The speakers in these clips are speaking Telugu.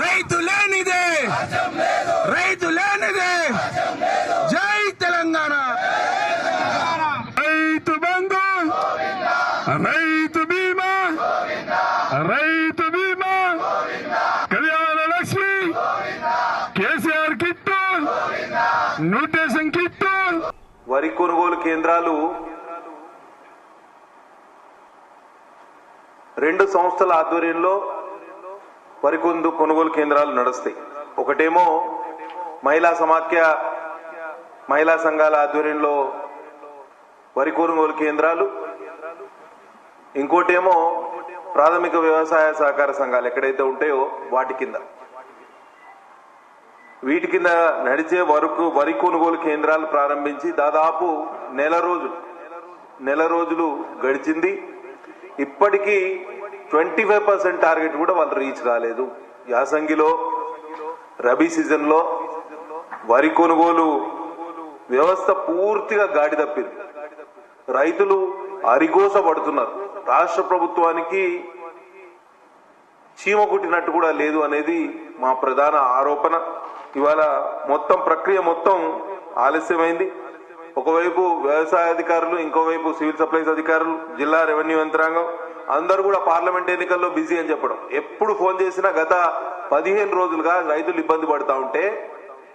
రైతు లేనిదే. రైతు లేనిదే. జై తెలంగాణ. రైతు బంధు. రైతు బీమా. Rythu Bima. Kalyana Lakshmi. KCR kit. Nutrition kit. వరి కొనుగోలు కేంద్రాలు రెండు సంస్థల ఆధ్వర్యంలో వరి కొను కొనుగోలు కేంద్రాలు నడుస్తాయి. ఒకటేమో మహిళా సమాఖ్య మహిళా సంఘాల ఆధ్వర్యంలో వరి కొనుగోలు కేంద్రాలు. ఇంకోటేమో ప్రాథమిక వ్యవసాయ సహకార సంఘాలు ఎక్కడైతే ఉంటాయో వాటి కింద. వీటి కింద నడిచే వరకు వరి కొనుగోలు కేంద్రాలు ప్రారంభించి దాదాపు నెల రోజులు నెల రోజులు గడిచింది. ఇప్పటికీ ట్వంటీ ఫైవ్ పర్సెంట్ టార్గెట్ కూడా వాళ్ళు రీచ్ కాలేదు. యాసంగిలో రబీ సీజన్లో వరి కొనుగోలు వ్యవస్థ పూర్తిగా గాడి తప్పింది. రైతులు అరిగోస పడుతున్నారు. రాష్ట్ర ప్రభుత్వానికి చీమ కుట్టినట్టు కూడా లేదు అనేది మా ప్రధాన ఆరోపణ. ఇవాళ మొత్తం ప్రక్రియ మొత్తం ఆలస్యమైంది. ఒకవైపు వ్యవసాయ అధికారులు ఇంకోవైపు సివిల్ సప్లైస్ అధికారులు జిల్లా రెవెన్యూ యంత్రాంగం. అందరూ కూడా పార్లమెంట్ ఎన్నికల్లో బిజీ అని చెప్పడం. ఎప్పుడు ఫోన్ చేసినా గత పదిహేను రోజులుగా రైతులు ఇబ్బంది పడతా ఉంటే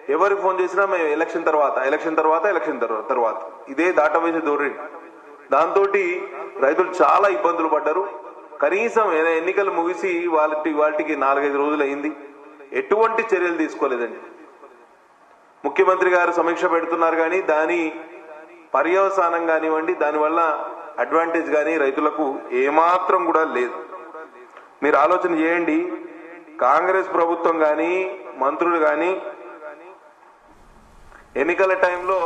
ఎవరికి ఫోన్ చేసినా మేము ఎలక్షన్ తర్వాత ఎలక్షన్ తర్వాత ఎలక్షన్ తర్వాత. ఇదే దాటవేసే ధోరణి. దాంతో రైతులు చాలా ఇబ్బందులు పడ్డారు. కనీసం ఎన్నికలు ముగిసి వాళ్ళకి వాటికి నాలుగైదు రోజులు అయింది ఎటువంటి చర్యలు తీసుకోలేదండి. ముఖ్యమంత్రి గారు సమీక్ష పెడుతున్నారు కానీ దాని పర్యవసానం కానివ్వండి దానివల్ల అడ్వాంటేజ్ కానీ రైతులకు ఏమాత్రం కూడా లేదు. మీరు ఆలోచన చేయండి కాంగ్రెస్ ప్రభుత్వం కానీ మంత్రులు కానీ ఎన్నికల టైంలో